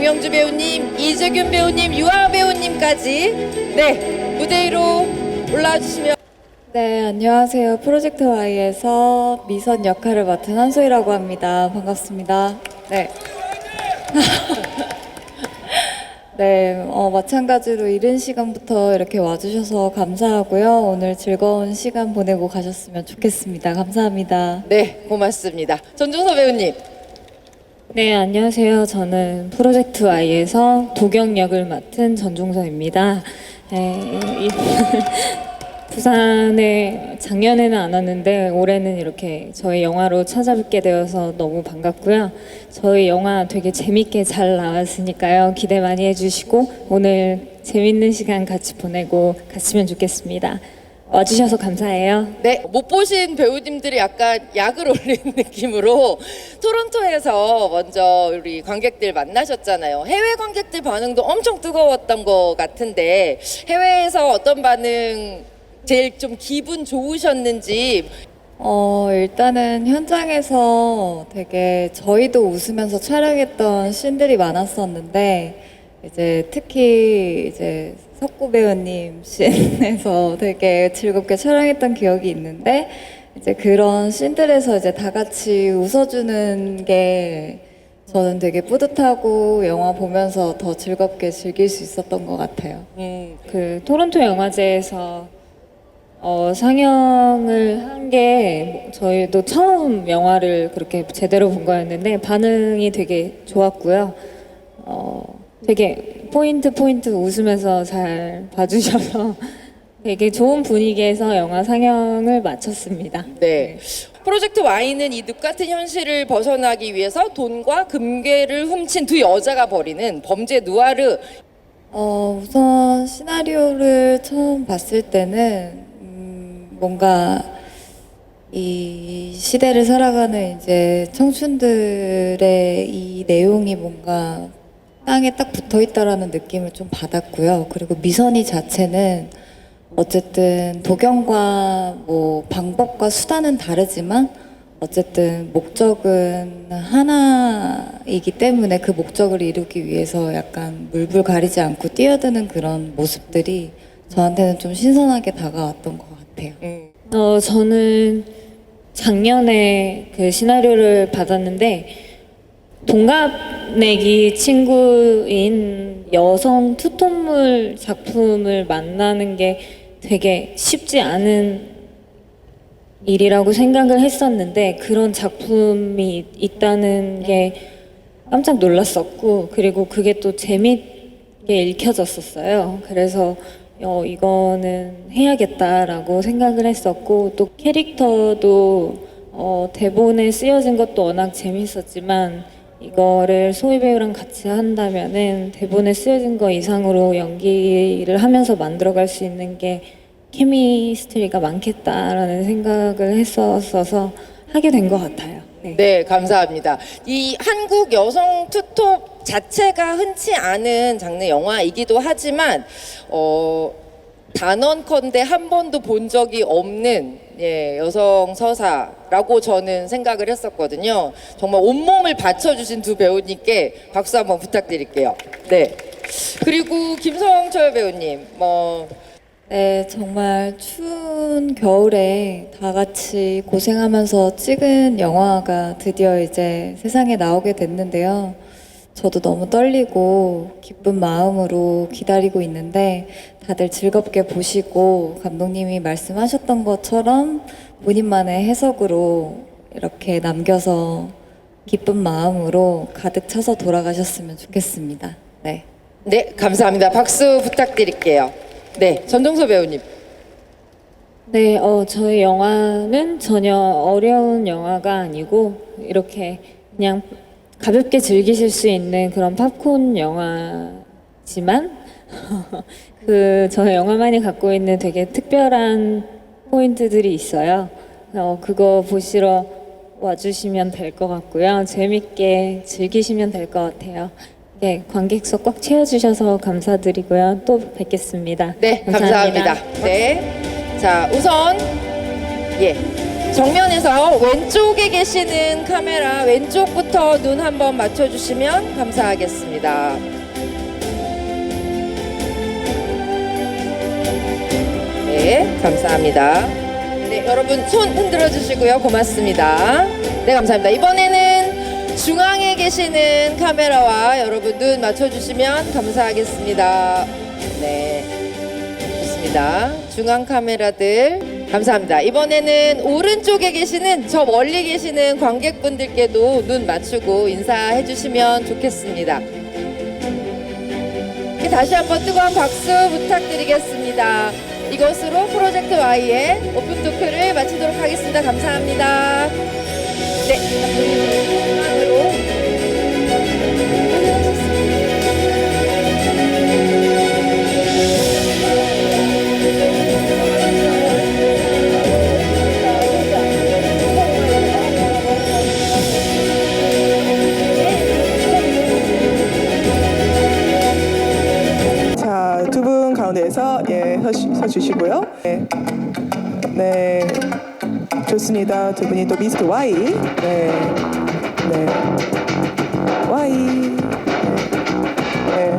정영주 배우님, 이재균 배우님, 유아 배우님까지 네 무대 위로 올라와 주시면 네, 안녕하세요. 프로젝트 Y에서 미선 역할을 맡은 한소희라고 합니다. 반갑습니다. 네. 네, 어, 마찬가지로 이른 시간부터 이렇게 와주셔서 감사하고요. 오늘 즐거운 시간 보내고 가셨으면 좋겠습니다. 감사합니다. 네 고맙습니다. 전종서 배우님. 네, 안녕하세요. 저는 프로젝트 Y에서 도경 역을 맡은 전종서입니다. 네, 이- 부산에 작년에는 안 왔는데 올해는 이렇게 저희 영화로 찾아뵙게 되어서 너무 반갑고요. 저희 영화 되게 재밌게 잘 나왔으니까요. 기대 많이 해주시고 오늘 재밌는 시간 같이 보내고 갔으면 좋겠습니다. 와주셔서 감사해요. 네, 못 보신 배우님들이 약간 약을 올리는 느낌으로 토론토에서 먼저 우리 관객들 만나셨잖아요. 해외 관객들 반응도 엄청 뜨거웠던 것 같은데 해외에서 어떤 반응 제일 좀 기분 좋으셨는지 어, 일단은 현장에서 되게 저희도 웃으면서 촬영했던 씬들이 많았었는데, 이제 특히 이제 석구 배우님 씬에서 되게 즐겁게 촬영했던 기억이 있는데, 이제 그런 씬들에서 이제 다 같이 웃어주는 게 저는 되게 뿌듯하고 영화 보면서 더 즐겁게 즐길 수 있었던 것 같아요. 음, 그 토론토 영화제에서 어, 상영을 한 게 저희도 처음 영화를 그렇게 제대로 본 거였는데 반응이 되게 좋았고요. 어, 되게 포인트 포인트 웃으면서 잘 봐주셔서 되게 좋은 분위기에서 영화 상영을 마쳤습니다. 네. 프로젝트 Y는 이 늪 같은 현실을 벗어나기 위해서 돈과 금괴를 훔친 두 여자가 벌이는 범죄 누아르 어, 우선 시나리오를 처음 봤을 때는 음, 뭔가 이 시대를 살아가는 이제 청춘들의 이 내용이 뭔가 땅에 딱 붙어 있다라는 느낌을 좀 받았고요. 그리고 미선이 자체는 어쨌든 도경과 뭐 방법과 수단은 다르지만 어쨌든 목적은 하나이기 때문에 그 목적을 이루기 위해서 약간 물불 가리지 않고 뛰어드는 그런 모습들이 저한테는 좀 신선하게 다가왔던 것 같아요. 음, 어, 저는 작년에 그 시나리오를 받았는데 동갑내기 친구인 여성 투톤물 작품을 만나는 게 되게 쉽지 않은 일이라고 생각을 했었는데 그런 작품이 있다는 게 깜짝 놀랐었고 그리고 그게 또 재밌게 읽혀졌었어요. 그래서 어, 이거는 해야겠다라고 생각을 했었고 또 캐릭터도 어, 대본에 쓰여진 것도 워낙 재밌었지만 이거를 소희 배우랑 같이 한다면은 대본에 쓰여진 거 이상으로 연기를 하면서 만들어갈 수 있는 게 케미스트리가 많겠다라는 생각을 했었어서 하게 된 것 같아요. 네. 네, 감사합니다. 이 한국 여성 투톱 자체가 흔치 않은 장르 영화이기도 하지만 어 단언컨대 한 번도 본 적이 없는 예, 여성 서사라고 저는 생각을 했었거든요. 정말 온몸을 바쳐주신 두 배우님께 박수 한번 부탁드릴게요. 네. 그리고 김성철 배우님, 뭐 네, 정말 추운 겨울에 다 같이 고생하면서 찍은 영화가 드디어 이제 세상에 나오게 됐는데요. 저도 너무 떨리고 기쁜 마음으로 기다리고 있는데 다들 즐겁게 보시고 감독님이 말씀하셨던 것처럼 본인만의 해석으로 이렇게 남겨서 기쁜 마음으로 가득 차서 돌아가셨으면 좋겠습니다. 네. 네, 감사합니다. 박수 부탁드릴게요. 네, 전종서 배우님. 네, 어, 저희 영화는 전혀 어려운 영화가 아니고 이렇게 그냥 가볍게 즐기실 수 있는 그런 팝콘 영화지만 그 저희 영화만이 갖고 있는 되게 특별한 포인트들이 있어요. 어, 그거 보시러 와주시면 될 것 같고요. 재밌게 즐기시면 될 것 같아요. 네, 관객석 꽉 채워주셔서 감사드리고요. 또 뵙겠습니다. 네, 감사합니다. 네. 자, 우선 예. 정면에서 왼쪽에 계시는 카메라 왼쪽부터 눈 한번 맞춰주시면 감사하겠습니다. 네, 감사합니다. 네, 여러분 손 흔들어 주시고요. 고맙습니다. 네, 감사합니다. 이번에는 중앙에 계시는 카메라와 여러분 눈 맞춰주시면 감사하겠습니다. 네, 좋습니다. 중앙 카메라들 감사합니다. 이번에는 오른쪽에 계시는 저 멀리 계시는 관객분들께도 눈 맞추고 인사해 주시면 좋겠습니다. 네, 다시 한번 뜨거운 박수 부탁드리겠습니다. 이것으로 프로젝트 Y의 오픈 토크를 마치도록 하겠습니다. 감사합니다. 네, 가운데에서 예, 서, 서 주시고요. 네. 네. 좋습니다. 두 분이 또 미스터 Y. 네. 네. Y. 네. 네.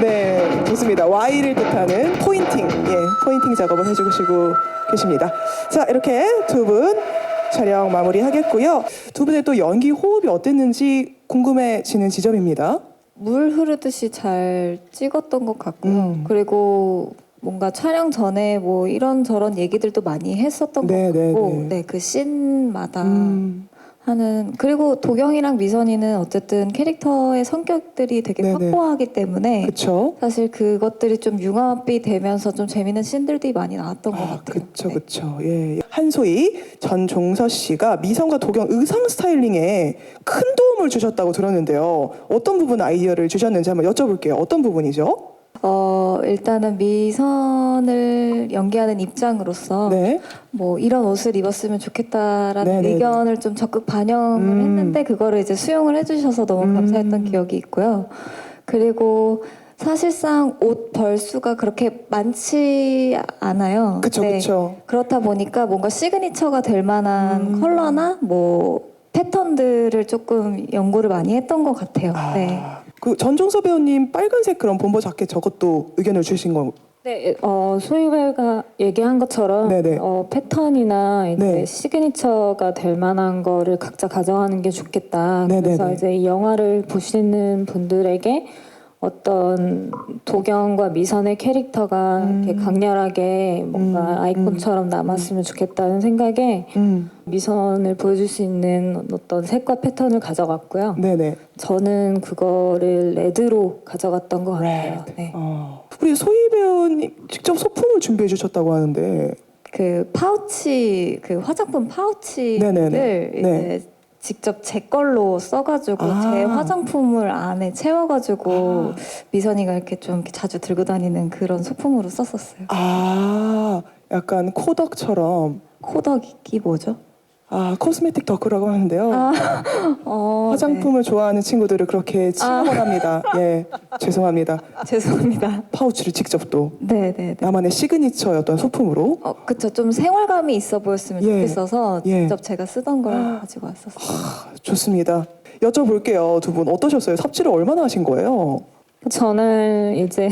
네, 좋습니다. Y를 뜻하는 포인팅, 예, 포인팅 작업을 해 주시고 계십니다. 자, 이렇게 두분 촬영 마무리하겠고요. 두 분의 또 연기 호흡이 어땠는지 궁금해지는 지점입니다. 물 흐르듯이 잘 찍었던 것 같고요. 음. 그리고 뭔가 촬영 전에 뭐 이런 저런 얘기들도 많이 했었던 네, 것 네, 같고, 네. 네, 그 씬마다 음. 하는 그리고 도경이랑 미선이는 어쨌든 캐릭터의 성격들이 되게 네, 네. 확고하기 때문에 그쵸? 사실 그것들이 좀 융합이 되면서 좀 재밌는 씬들이 많이 나왔던 것 아, 같아요. 그쵸, 네. 그쵸. 예. 한소희 전종서 씨가 미성과 도경 의상 스타일링에 큰 도움을 주셨다고 들었는데요. 어떤 부분 아이디어를 주셨는지 한번 여쭤볼게요. 어떤 부분이죠? 어 일단은 미선을 연기하는 입장으로서 네. 뭐 이런 옷을 입었으면 좋겠다라는 네네네. 의견을 좀 적극 반영을 음. 했는데 그거를 이제 수용을 해주셔서 너무 음. 감사했던 기억이 있고요. 그리고 사실상 옷 벌수가 그렇게 많지 않아요. 그쵸, 네. 그쵸. 그렇다 보니까 뭔가 시그니처가 될 만한 음. 컬러나 뭐 패턴들을 조금 연구를 많이 했던 것 같아요. 아, 네. 그 전종서 배우님 빨간색 그런 bomber 자켓 저것도 의견을 주신 거. 네, 어, 소희배가 얘기한 것처럼 네네. 어, 패턴이나 이제 네. 시그니처가 될 만한 거를 각자 가져가는 게 좋겠다. 그래서 네네네. 이제 이 영화를 보시는 분들에게 어떤 도경과 미선의 캐릭터가 이렇게 강렬하게 뭔가 음, 아이콘처럼 남았으면 좋겠다는 생각에 음. 미선을 보여줄 수 있는 어떤 색과 패턴을 가져갔고요. 네네. 저는 그거를 레드로 가져갔던 것 같아요. 네. 어. 우리 소희 배우님 직접 소품을 준비해 주셨다고 하는데. 그 파우치 그 화장품 파우치를 네네네. 이제 네. 직접 제 걸로 써가지고 아. 제 화장품을 안에 채워가지고 아. 미선이가 이렇게 좀 이렇게 자주 들고 다니는 그런 소품으로 썼었어요. 아, 약간 코덕처럼. 코덕이 뭐죠? 아, 코스메틱 덕후라고 하는데요. 어, 화장품을 좋아하는 친구들을 그렇게 칭하곤 합니다. 예, 죄송합니다. 네. 죄송합니다. 파우치를 직접 또 네 네 네. 나만의 시그니처였던 소품으로. 어, 그쵸. 좀 생활감이 있어 보였으면 예. 좋겠어서 예. 직접 제가 쓰던 걸 가지고 왔었어요. 아, 좋습니다. 여쭤볼게요, 두 분 어떠셨어요? 삽질을 얼마나 하신 거예요? 저는 이제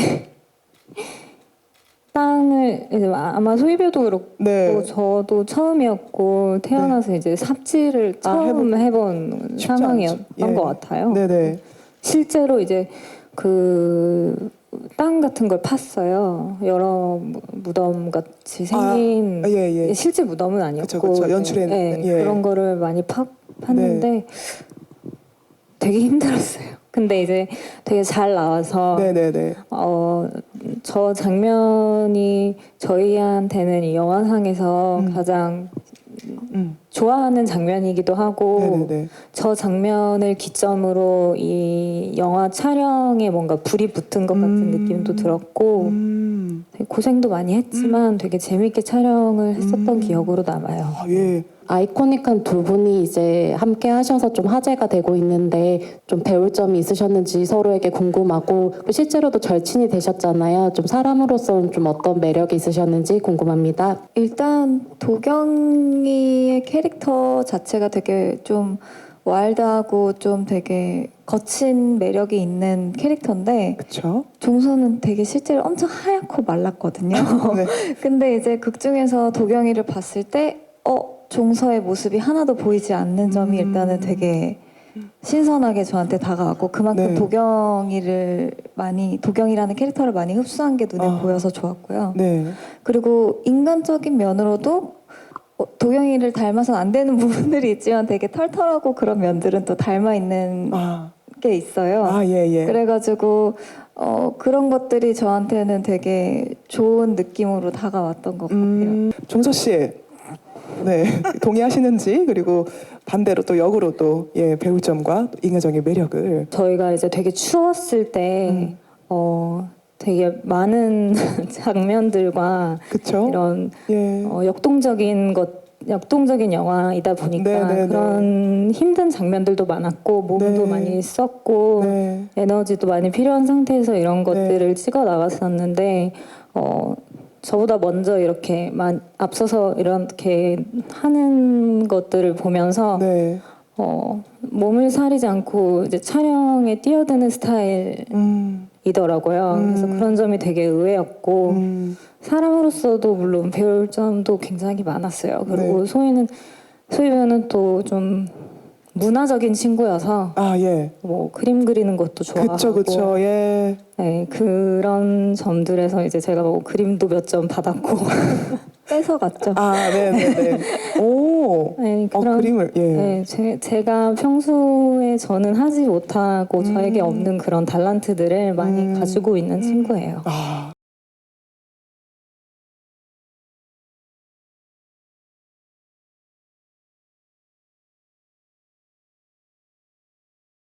땅을 이제 아마 소희배도 그렇고 네. 저도 처음이었고 태어나서 이제 삽질을 아, 처음 해본 쉽지 상황이었던. 예. 것 같아요. 네네. 실제로 이제 그 땅 같은 걸 팠어요. 여러 무- 무덤 같이 생긴 아, 예, 예. 실제 무덤은 아니었고 그쵸, 그쵸. 연출엔, 네, 예. 네. 그런 거를 많이 파, 팠는데 되게 힘들었어요. 근데 이제 되게 잘 나와서 네네네. 어, 저 장면이 저희한테는 이 영화상에서 음. 가장 음. 좋아하는 장면이기도 하고 네네네. 저 장면을 기점으로 이 영화 촬영에 뭔가 불이 붙은 것 같은 음. 느낌도 들었고 음. 되게 고생도 많이 했지만 되게 재밌게 촬영을 했었던 음. 기억으로 남아요. 아, 예. 아이코닉한 두 분이 이제 함께 하셔서 좀 화제가 되고 있는데 좀 배울 점이 있으셨는지 서로에게 궁금하고 또 실제로도 절친이 되셨잖아요. 좀 사람으로서는 좀 어떤 매력이 있으셨는지 궁금합니다. 일단 도경이의 캐릭터 자체가 되게 좀 와일드하고 좀 되게 거친 매력이 있는 캐릭터인데 그쵸? 종서는 되게 실제로 엄청 하얗고 말랐거든요. 네. 근데 이제 극 중에서 도경이를 봤을 때, 어, 종서의 모습이 하나도 보이지 않는 점이 음. 일단은 되게 신선하게 저한테 다가왔고 그만큼 네. 도경이를 많이 도경이라는 캐릭터를 많이 흡수한 게 눈에 아. 보여서 좋았고요. 네. 그리고 인간적인 면으로도 어, 도경이를 닮아서는 안 되는 부분들이 있지만 되게 털털하고 그런 면들은 또 닮아 있는 아, 게 있어요. 아, 예, 예. 그래가지고 어, 그런 것들이 저한테는 되게 좋은 느낌으로 다가왔던 것 같아요. 음, 종서 씨. 네. 동의하시는지, 그리고 반대로 또 역으로 또, 예, 배울 점과 또 인간적인 매력을. 저희가 이제 되게 추웠을 때 음. 어, 되게 많은 장면들과 그쵸? 이런 예. 어, 역동적인 것 역동적인 영화이다 보니까 네, 네, 네. 그런 힘든 장면들도 많았고 몸도 네. 많이 썼고 네. 에너지도 많이 필요한 상태에서 이런 것들을 찍어 나갔었는데 어 저보다 먼저 이렇게 만 앞서서 이렇게 하는 것들을 보면서 네. 어 몸을 사리지 않고 이제 촬영에 뛰어드는 스타일이더라고요. 음. 그래서 그런 점이 되게 의외였고 음, 사람으로서도 물론 배울 점도 굉장히 많았어요. 그리고 네. 소희는 소희는 또 좀 문화적인 친구여서 아, 예. 뭐 그림 그리는 것도 좋아하고 그쵸, 그쵸, 예. 네, 그런 점들에서 이제 제가 뭐 그림도 몇 점 받았고 뺏어갔죠. 아, 네네네. 오, 네, 어, 그런- 그림을, 예. 네, 제, 제가 평소에 저는 하지 못하고 저에게 없는 그런 달란트들을 많이 음. 가지고 있는 친구예요. 아,